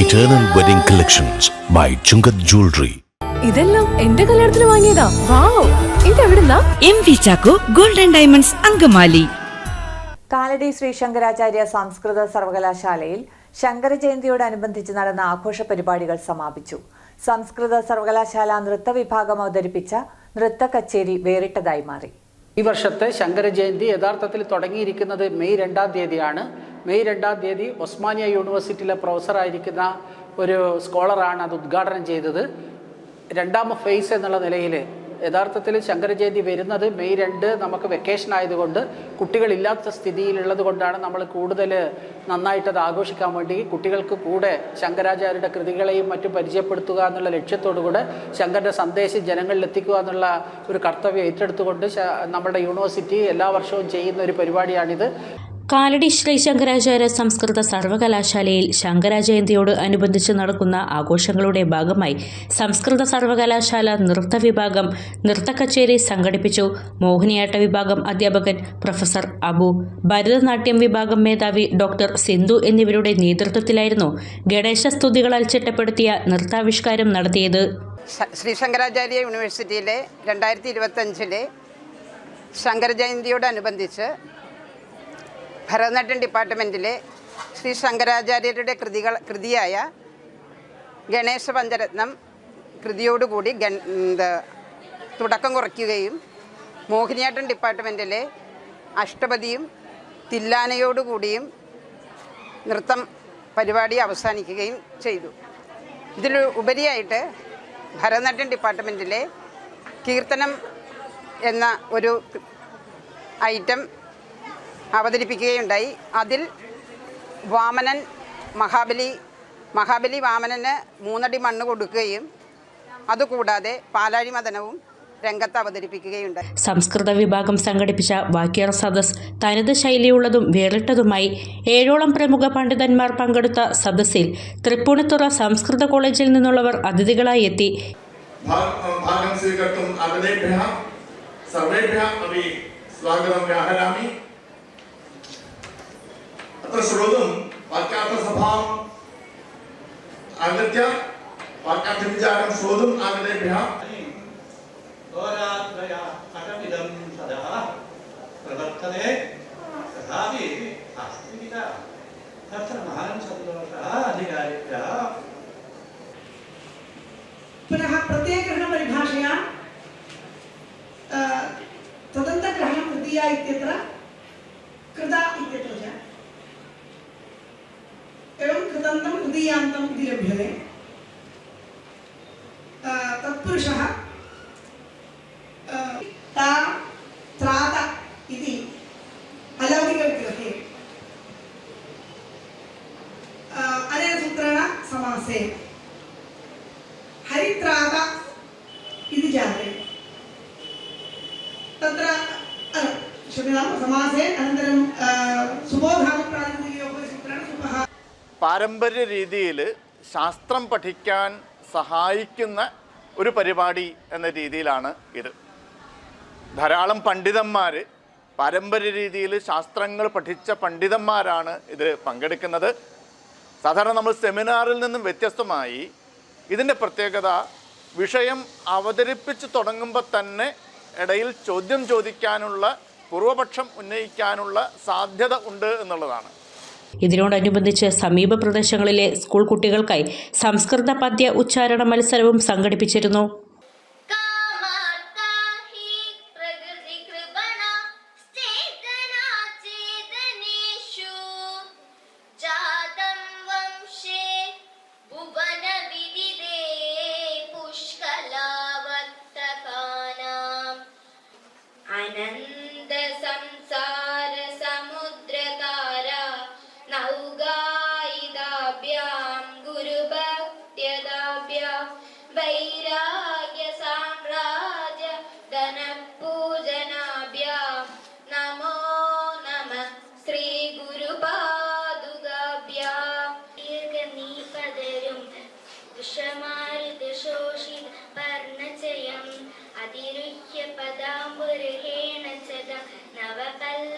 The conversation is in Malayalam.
Eternal wedding collections by Chungath jewellery ഇതെല്ലാം എന്റെ കല്യാണത്തിന് വാങ്ങിയതാ. Wow. ഇതെവിടുന്നാ? M V Chacko golden diamonds Angamaly. Kalady Shri Sankaracharya സംസ്കൃത സർവകലാശാലയിൽ ശങ്കര ജയന്തിയോടനുബന്ധിച്ച് നടന്ന ആഘോഷ പരിപാടികൾ സമാപിച്ചു. സംസ്കൃത സർവകലാശാല നൃത്ത വിഭാഗം അവതരിപ്പിച്ച നൃത്ത കച്ചേരി വേറിട്ടതായി മാറി. ഈ വർഷത്തെ ശങ്കര ജയന്തി യഥാർത്ഥത്തിൽ തുടങ്ങിയിരിക്കുന്നത് മെയ് രണ്ടാം തീയതിയാണ്. മെയ് രണ്ടാം തീയതി ഒസ്മാനിയ യൂണിവേഴ്സിറ്റിയിലെ പ്രൊഫസറായിരിക്കുന്ന ഒരു സ്കോളറാണ് അത് ഉദ്ഘാടനം ചെയ്തത്. രണ്ടാം ഫേസ് എന്നുള്ള നിലയിൽ യഥാർത്ഥത്തിൽ ശങ്കരജയന്തി വരുന്നത് മെയ് രണ്ട് നമുക്ക് വെക്കേഷൻ ആയതുകൊണ്ട് കുട്ടികളില്ലാത്ത സ്ഥിതിയിലുള്ളത് കൊണ്ടാണ് നമ്മൾ കൂടുതൽ നന്നായിട്ട് അത് ആഘോഷിക്കാൻ വേണ്ടി കുട്ടികൾക്ക് കൂടെ ശങ്കരാചാര്യരുടെ കൃതികളെയും മറ്റും പരിചയപ്പെടുത്തുക എന്നുള്ള ലക്ഷ്യത്തോടു കൂടെ ശങ്കരന്റെ സന്ദേശം ജനങ്ങളിൽ എത്തിക്കുക എന്നുള്ള ഒരു കർത്തവ്യം ഏറ്റെടുത്തുകൊണ്ട് നമ്മുടെ യൂണിവേഴ്സിറ്റി എല്ലാ വർഷവും ചെയ്യുന്ന ഒരു പരിപാടിയാണിത്. കാലടി ശ്രീ ശങ്കരാചാര്യ സംസ്കൃത സർവകലാശാലയിൽ ശങ്കരാജയന്തിയോട് അനുബന്ധിച്ച് നടക്കുന്ന ആഘോഷങ്ങളുടെ ഭാഗമായി സംസ്കൃത സർവകലാശാല നൃത്ത വിഭാഗം നൃത്ത കച്ചേരി സംഘടിപ്പിച്ചു. മോഹിനിയാട്ട വിഭാഗം അധ്യാപകൻ പ്രൊഫസർ അബു ഭരതനാട്യം വിഭാഗം മേധാവി ഡോക്ടർ സിന്ധു എന്നിവരുടെ നേതൃത്വത്തിലായിരുന്നു ഗണേശ സ്തുതികളാൽ ചിട്ടപ്പെടുത്തിയ നൃത്താവിഷ്കാരം നടത്തിയത്. ശ്രീ ശങ്കരാചാര്യ യൂണിവേഴ്സിറ്റിയിലെ രണ്ടായിരത്തി ഇരുപത്തഞ്ചിലെ ശങ്കര ജയന്തിയോടനുബന്ധിച്ച് ഭരതനാട്യം ഡിപ്പാർട്ട്മെന്റിലെ ശ്രീ ശങ്കരാചാര്യരുടെ കൃതികൾ കൃതിയായ ഗണേശ പഞ്ചരത്നം കൃതിയോടുകൂടി ഇത് തുടക്കം കുറിക്കുകയും മോഹിനിയാട്ടം ഡിപ്പാർട്ട്മെന്റിലെ അഷ്ടപതിയും തില്ലാനയോടുകൂടിയും നൃത്തം പരിപാടി അവസാനിക്കുകയും ചെയ്തു. ഇതിൽ ഉപരിയായിട്ട് ഭരതനാട്യം ഡിപ്പാർട്ട്മെന്റിലെ കീർത്തനം എന്ന ഒരു ഐറ്റം അവതരിപ്പിക്കുകയുണ്ടായി. അതിൽ വാമനൻ മഹാബലി മഹാബലി വാമനന് മൂന്നടി മണ്ണ് കൊടുക്കുകയും അതുകൂടാതെ പാലാഴി മദനവും രംഗത്ത് അവതരിപ്പിക്കുകയുണ്ട് സംസ്കൃത വിഭാഗം സംഘടിപ്പിച്ച വാക്യർ സദസ് തനത് ശൈലിയുള്ളതും വേറിട്ടതുമായി ഏഴോളം പ്രമുഖ പണ്ഡിതന്മാർ പങ്കെടുത്ത സദസ്സിൽ തൃപ്പൂണിത്തുറ സംസ്കൃത കോളേജിൽ നിന്നുള്ളവർ അതിഥികളായി എത്തി. ഭാഗം സ്വാഗതം വ്യാഹരാമി. अत्र श्रोतुं वाक्यार्थसभाम् आगत्य वाक्यार्थविचारं श्रोतुम् आगतेभ्यः होरात्रया अटमिदं प्रवर्तते तथापि अस्ति तत्र महान् सन्तोषः अधिकारिभ्यः पुनः प्रत्ययग्रहणपरिभाषया तदन्तग्रहणं तृतीया इत्यत्र कृता तृतीयान्तम् इति लभ्यते। तत्पुरुषः ता, त्रात इति अलौकिकविग्रहे। अनेन सूत्रेण समासे। हरित्राग इति जाते। तत्र क्षम्यतां समासे अनन्तरं പാരമ്പര്യ രീതിയിൽ ശാസ്ത്രം പഠിക്കാൻ സഹായിക്കുന്ന ഒരു പരിപാടി എന്ന രീതിയിലാണ് ഇത്. ധാരാളം പണ്ഡിതന്മാർ പാരമ്പര്യ രീതിയിൽ ശാസ്ത്രങ്ങൾ പഠിച്ച പണ്ഡിതന്മാരാണ് ഇതിൽ പങ്കെടുക്കുന്നത്. സാധാരണ നമ്മൾ സെമിനാറിൽ നിന്നും വ്യത്യസ്തമായി ഇതിന്റെ പ്രത്യേകത വിഷയം അവതരിപ്പിച്ച് തുടങ്ങുമ്പോൾ തന്നെ ഇടയിൽ ചോദ്യം ചോദിക്കാനുള്ള പൂർവപക്ഷം ഉന്നയിക്കാനുള്ള സാധ്യത ഉണ്ട് എന്നുള്ളതാണ്. ഇതിനോടനുബന്ധിച്ച് സമീപ പ്രദേശങ്ങളിലെ സ്കൂൾ കുട്ടികൾക്കായി സംസ്കൃത പദ്യ ഉച്ചാരണ മത്സരവും സംഘടിപ്പിച്ചിരുന്നു. വിഷമാരുതശോഷിത വർണചയം അതിരുഹ്യ പദാംബുരഹേണ ചത നവപല്ല